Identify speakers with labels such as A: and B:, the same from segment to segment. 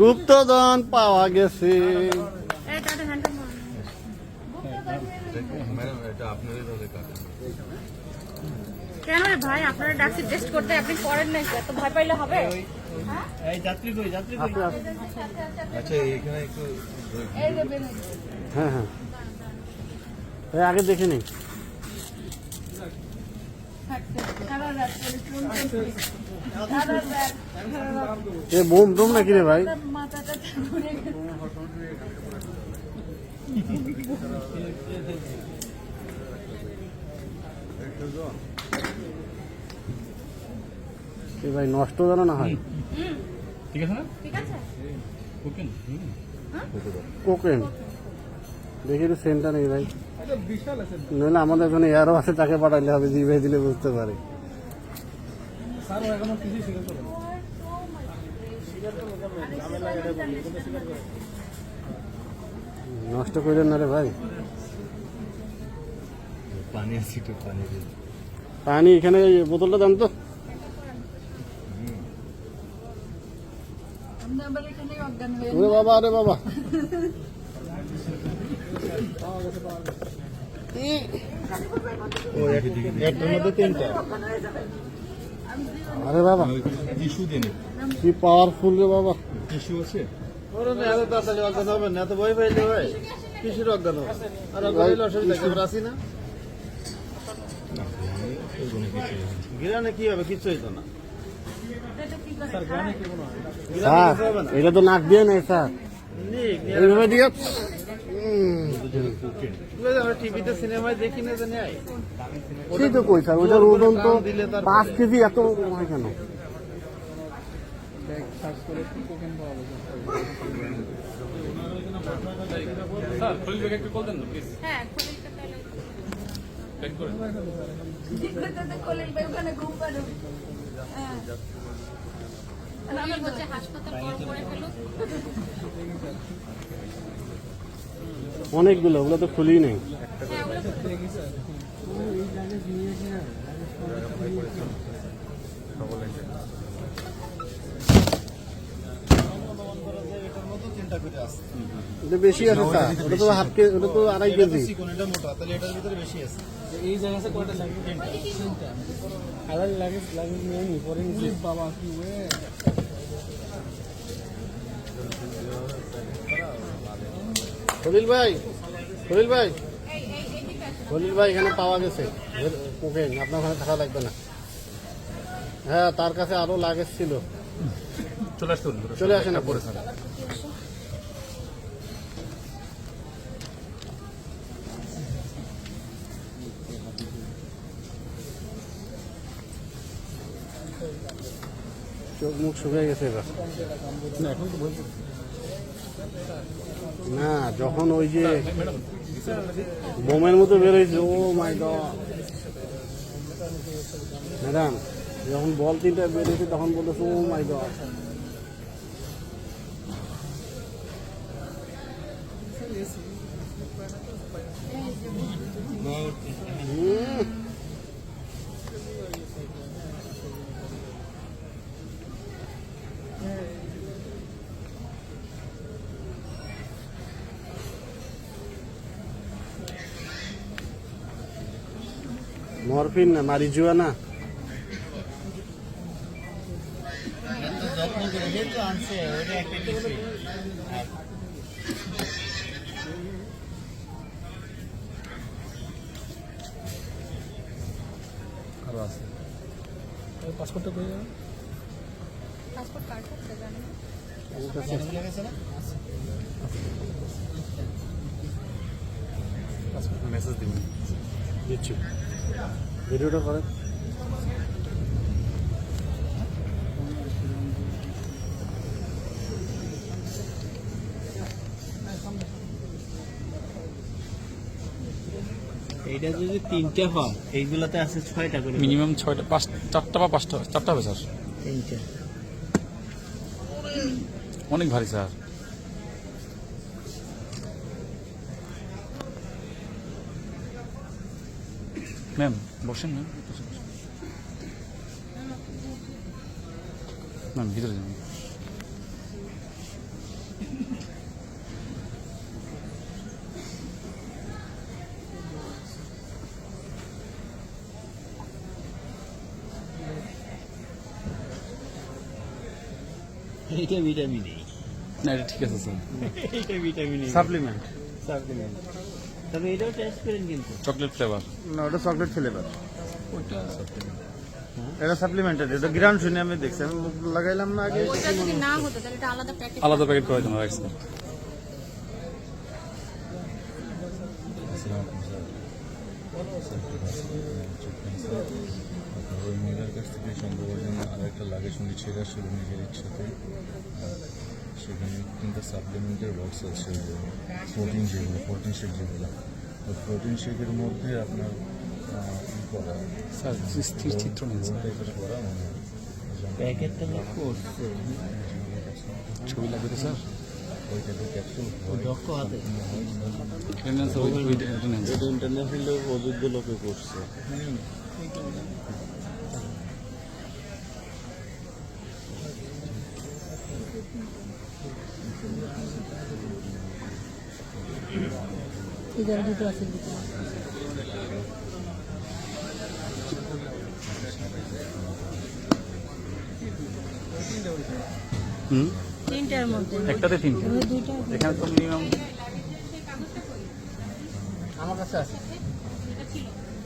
A: গুপ্তধন পাওয়া গেছে।
B: কেন ভাই? আপনারা ডাকছি টেস্ট করতে আপনি করেন নাই এত ভয় পাইলে হবে? হ্যাঁ
C: এই যাত্রী কই যাত্রী কই?
A: আছে, আছে।
D: আচ্ছা এখানে একটু
B: এই যে বেলুন
A: হ্যাঁ হ্যাঁ। আগে দেখে নিই এ বোম টোম নাকি রে ভাই? এ ভাই নষ্ট যেন না হয়।
E: ঠিক আছে না?
B: ঠিক আছে।
E: ওকে
A: কোকেন দেখি তো সেন্টটা নেই ভাই। নইলে আমাদের এখানে এয়ারও আছে তাকে পাঠাইলে হবে জি ভাই দিলে বুঝতে পারে। নষ্ট করেন না রে ভাই।
D: পানি আছে একটু পানি
A: পানি এখানে বোতলটা দেন তো।
B: এখানে
A: ওরে বাবা আরে বাবা।
D: ও একটার মধ্যে তিনটা।
A: আরে বাবা
D: টিস্যু দিন
A: কি পাওয়ারফুল রে বাবা।
D: টিস্যু আছে?
C: ওরে না এত তাড়াতাড়ি অজ্ঞান হবে না এত ভয় পাইলে ভাই। কিসের অজ্ঞান হবে আর অজ্ঞান অসুবিধা কি আমরা আছি না। গিরানে কি হবে কিচ্ছু হইতো না।
A: স্যার এটা তো নাক দিয়ে নেই স্যার। এইভাবে দিয়ে সেই তো কই স্যার ওইটার ওজন তো পাঁচ কেজি এত হয় কেন?
B: হ্যাঁ হ্যাঁ। হাসপাতাল করে
A: অনেকগুলো ওগুলো তো খুলি নেই। বেশি আছে স্যার। ওটা তো হাফ কেজি ওটা তো আড়াই কেজি।
D: চিকন এটা মোটা? তাহলে এটার ভিতরে বেশি আছে।
A: খলিল ভাই খলিল ভাই। খলিল ভাই এখানে পাওয়া গেছে। কোকেন আপনার ওখানে থাকা লাগবে না। হ্যাঁ তার কাছে আরও লাগেজ ছিল।
E: চলে আসতে
A: চলে আসেন না পরে চোখ মুখ শুকিয়ে গেছে এবার। না, যখন ওই যে বোমের মতো বেরোইছে ও মাই গড ম্যাডাম, যখন বল তিনটা বেরিয়েছে তখন বলতেছে, ও মাই গড মরফিন না
D: আরও আছে
B: পাসপোর্ট কার্ড করতে জানেন
D: মেসেজ দিবেন
A: দিচ্ছি। ভিডিওটা করে
C: এইটা যদি তিনটে হয় এইগুলাতে আছে ছয়টা করে।
E: মিনিমাম ছয়টা পাঁচ চারটা বা পাঁচটা চারটা হবে স্যার।
C: তিনটে।
E: অনেক ভারী স্যার। ম্যাম বসেন ম্যাম বসেন, বসেন। ম্যাম ভিতরে যান
C: এইটা ভিটামিন এই
E: না এটা ঠিক আছে স্যার
C: এইটা ভিটামিন এই
A: সাপ্লিমেন্ট
C: সাপ্লিমেন্ট তবে এটাও টেস্ট করেন কিন্তু।
E: চকলেট ফ্লেভার
A: না ওটা চকলেট ফ্লেভার এটা সাপ্লিমেন্টারি এটা গ্রাম শুনে আমি দেখছি। আমি মুখ লাগাইলাম না আগে।
B: যদি না হতো তাহলে এটা আলাদা প্যাকেট
E: আলাদা প্যাকেট করার জন্য রাখছি।
D: ওই মহিলার কাছ থেকে সংগ্রহ আরেকটা লাগে শুনি সেটা ছিল নিজের ইচ্ছাতে সেখানে কিন্তু সাপ্লিমেন্টের বক্স আছে প্রোটিন যেগুলো প্রোটিন শেক যেগুলো। তো প্রোটিন শেকের মধ্যে আপনার করা?
E: স্যার স্থির চিত্র
D: করা মানে?
C: প্যাকেটটা লোক করছে
E: ছবি লাগবে তো স্যার?
C: ইন্টারন্যাশনাল অযোগ্য লোকে করছে।
E: হুম?
B: তিনটার মধ্যে।
E: একটাতে তিনটে। এখানে তো মিনিমাম
A: আমার কাছে আছে।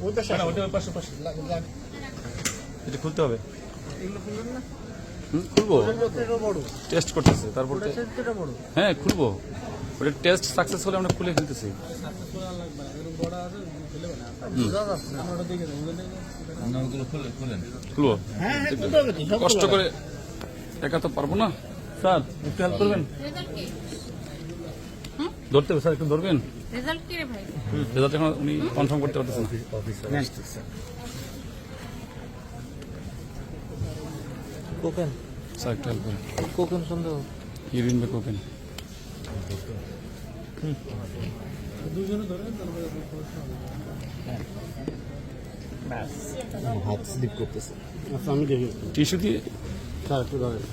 A: ওই পাশে আছে।
E: ওটা ওই পাশে পাশে।
A: লাগ- লাগ-
E: এটা খুলতে হবে।
A: এগুলো খুলবেন না?
E: হুম খুলবো।
A: এটা বড়।
E: টেস্ট করতেছে তারপর
A: ওটা এটা বড়।
E: হ্যাঁ খুলবো। ওটা টেস্ট সাকসেস হলে আমরা খুলে ফেলতেছি
A: হ্যাঁ হ্যাঁ
E: কষ্ট করে একা তো পারব না। স্যার একটু হেল্প করবেন? ধরতে হবে স্যার একটু ধরবেন?
B: রেজাল্ট কি রে ভাই?
E: রেজাল্ট এখন উনি কনফার্ম করতে পারতেছেন।
C: কোকেন
E: স্যার একটু হেল্প করেন।
C: কোকেন সন্দেহ।
E: ইউরিন বা কোকেন
D: হাত স্লিপ করতেছে।
A: আচ্ছা আমি দেখি।
E: টিস্যু দিয়ে
A: স্যার একটু ধরেন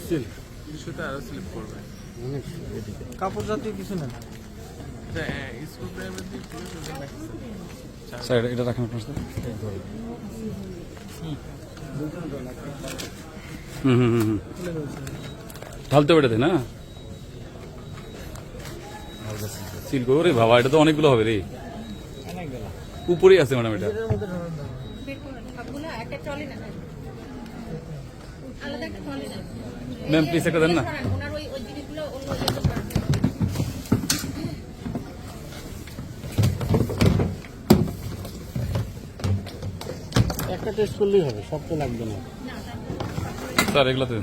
A: স্টিল
F: কিছুটা আরও স্লিপ করবে।
C: কাপড় জাতীয় কিছু না
F: স্কুল ড্রাইভার দিয়ে পুরো সুযোগ রাখছে
E: স্যার এটা- রাখেন আপনার হুম হুম হুম না সিল রে বাবা এটা তো অনেকগুলো হবে রে উপরেই আছে ম্যাডাম এটা ম্যাম প্লিজ একটা দেন না
A: একটা টেস্ট করলেই হবে সব তো লাগবে না।
E: স্যার এগুলোতে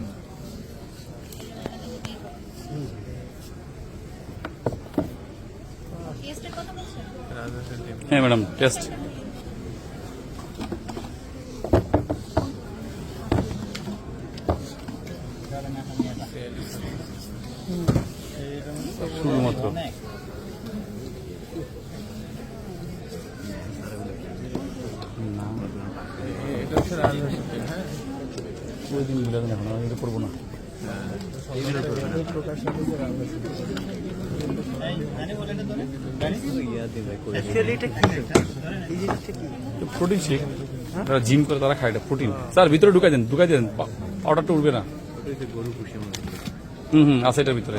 E: হ্যাঁ ম্যাডাম টেস্ট শুধুমাত্র না
F: এটা হচ্ছে রাজহাঁসের ডিম হ্যাঁ
E: শেক যারা জিম করে তারা খায় এটা প্রোটিন স্যার, ভিতরে ঢুকাই দেন ঢুকাই দেন। পাউডারটা উঠবে না। হুম হুম, আছে এটার ভিতরে।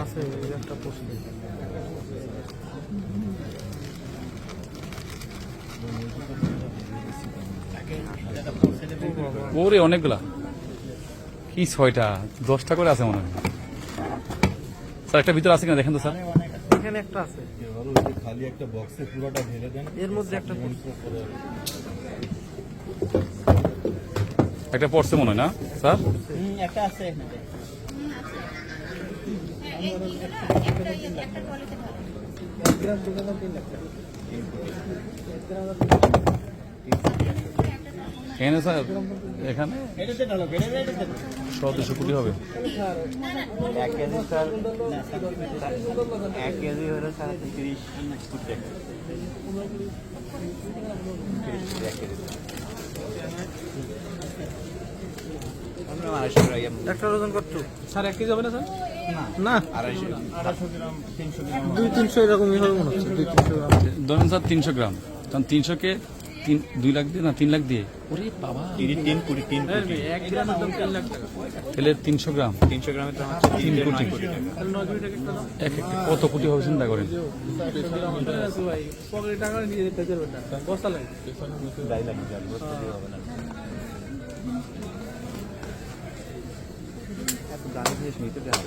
E: ওরে অনেকগুলা। কি ছয়টা? দশটা করে আছে মনে হয়। স্যার একটা ভিতরে আছে কিনা? দেখেন তো স্যার।
C: এখানে একটা আছে।
D: এবার ওই যে খালি একটা বক্সে পুরোটা ঢেলে দেন
C: এর মধ্যে একটা
E: একটা পড়ছে মনে হয় না স্যার?
C: একটা আছে গ্রাম তিন লাখ
E: এখানে স্যার এখানে? সতেরোশো কোটি হবে।
G: এক কেজি স্যার এক কেজি হলো সাড়ে তিরিশ টাকা।
C: একটা ওজন কত? স্যার এক কেজি হবে না স্যার? না।
G: আড়াইশো।
C: দুই তিনশো এরকমই হবে মনে হচ্ছে দুই তিনশো গ্রাম।
E: ধরেন স্যার তিনশো গ্রাম। কারণ তিনশোকে তিন দুই লাখ দিয়ে না তিন লাখ দিয়ে? ওরে বাবা।
G: তিন তিন কুড়ি তিন কোটি।
C: এক গ্রামের দাম তিন লাখ টাকা।
E: তাহলে তিনশো গ্রাম।
G: তিনশো গ্রামের দাম হচ্ছে তিন
E: কোটি।
G: কোটি
C: কোটি
E: এক একটা কত কোটি হবে চিন্তা করেন?
C: টাকা নিয়ে যেতে পারবে না বস্তা লাগে
G: যাই লাগে যাই বলতে দিয়ে হবে না এত দামি জিনিস নিতে দেয়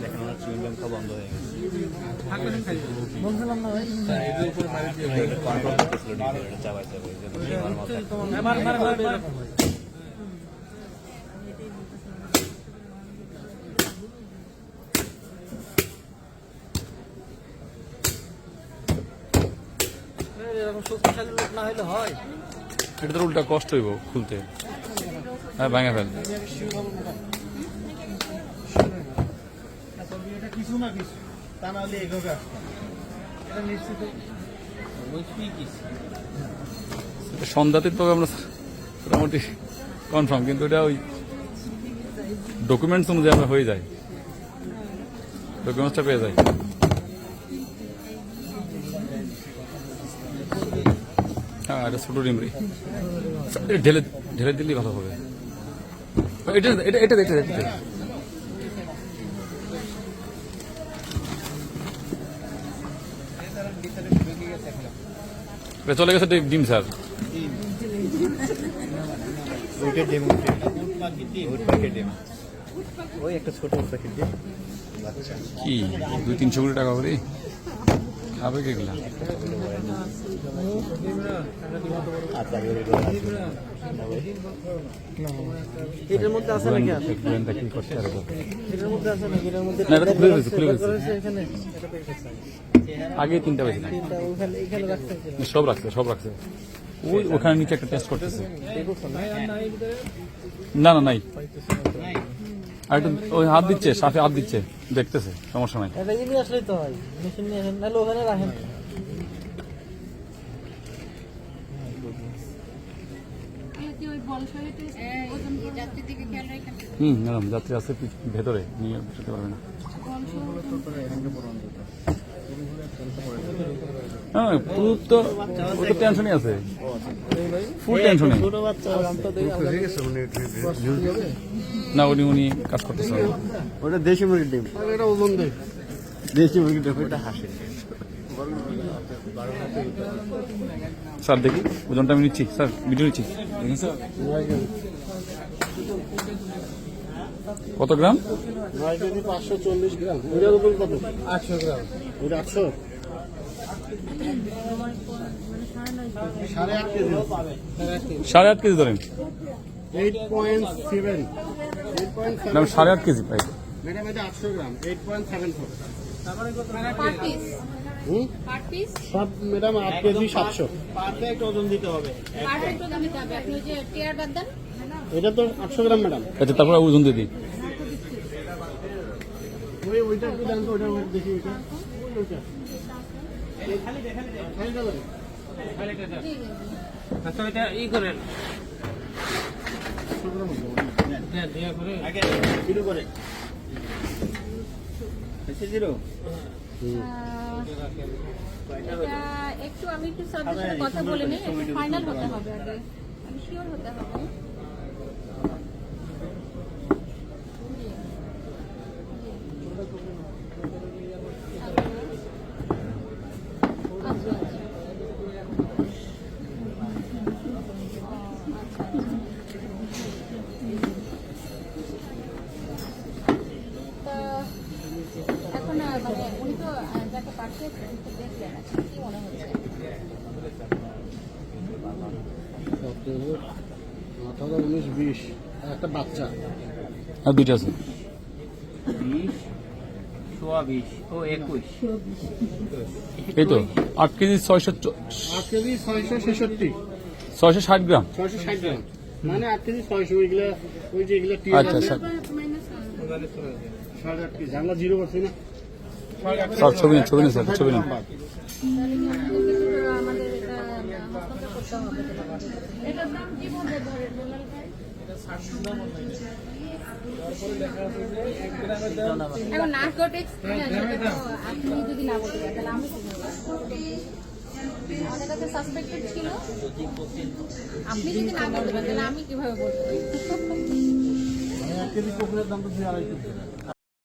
G: দেখেন ওনার চুইং গাম খাওয়া বন্ধ হয়ে গেছে
C: মন খেলাম না ভাই
G: কন্ট্রোল করতেছিল নিজের এটা চাবাই চাবাই যেন আমার
C: এরকম শক্তিশালী লোক না হলে হয়
E: এটা তো উল্টা কষ্ট হইব খুলতে। হ্যাঁ ভাঙা ফেল
C: কিছু না কিছু, তা না হলে এগোবে আসতো এটা নিশ্চিত।
E: সন্ধ্যাতে তো আমরা মোটামুটি কনফার্ম কিন্তু এটা ওই ডকুমেন্টস অনুযায়ী আমরা হয়ে যায় ডকুমেন্টসটা পেয়ে যাই। হ্যাঁ এটা ছোট ডিমরি। ঢেলে ঢেলে দিলেই ভালো হবে। এটা এটা এটা এটা চলে গেছে ডিম স্যার।
G: উটের ডিম উটের ডিম। ওই একটা ছোট উট ডিম
E: কি? দুই তিনশো কোটি টাকা করে? খাবে কি এগুলা?
G: আচ্ছা এগুলো এগুলো আছে।
C: এটার মধ্যে আছে নাকি? এটার মধ্যে আছে নাকি এটার মধ্যে
E: আগে তিনটা বেশি সব রাখছে সব রাখছে। ওই ওখানে নিচে একটা টেস্ট করতেছে। না না নাই। আর ওই হাত দিচ্ছে সাথে হাত দিচ্ছে দেখতেছে সমস্যা নাই।
C: এটা ইনি আসলেই তো হয় মেশিন নিয়ে নাহলে ওখানে রাখেন।
E: হুম ম্যাডাম যাত্রী আছে ভেতরে নিয়ে যেতে পারবে না। হ্যাঁ পুরো তো ও তো টেনশনই আছে। ফুল টেনশনে না উনি উনি কাজ করতেছে।
A: ওটা দেশি মুরগির ডিম। এটা ওজন দেয়। দেশি মুরগির ডিম এটা হাসে
E: স্যার দেখি ওজনটা আমি নিচ্ছি। স্যার ভিডিও নিচ্ছি। স্যার কত গ্রাম?
A: নয় কেজি পাঁচশো চল্লিশ গ্রাম ওইটার উপর কত? আটশো গ্রাম। ওইটা আটশো সাড়ে আট কেজি
E: সাড়ে আট কেজি ধরেন
A: eight point seven eight point
E: সাড়ে আট কেজি পাই
A: ম্যাডাম এটা আটশো gram. Eight point seven four হুম? সব ম্যাডাম আট কেজি সাতশো।
C: পারফেক্ট ওজন দিতে হবে।
A: এটা তো আটশো গ্রাম ম্যাডাম
E: আচ্ছা তারপরে ওজন দিয়ে দিই
A: ওইটা একটু দেন তো ওইটা দেখি ওইটা।
C: আচ্ছা ই করেন আগে শুরু
B: একটু আমি একটু কথা বলে নিই ফাইনাল হতে হবে আগে। আমি শিওর হতে হবে আচ্ছা, আচ্ছা। তা এখন আহ, মানে উনি তো আহ, যাকে দেখলেন কি মনে হচ্ছে?
A: উনিশ বিশ। একটা বাচ্চা।
E: আর দুইটা আছে।
G: সোয়া বিশ ও একুশ।
B: এই তো আট কেজি ছয়শো
F: আট কেজি ছয়শো ছেষট্টি।
B: ছয়শো ষাট গ্রাম।
F: ছয়শো ষাট গ্রাম। মানে আট কেজি ছয়শো ওইগুলা ওই যে এগুলা
B: আচ্ছা
F: সাড়ে আট কেজি। আমরা জিরো করছি না।
B: স্যার ছবি ছবি নিন স্যার ছবি নিন।
H: আমাদের আমি কীভাবে বলব?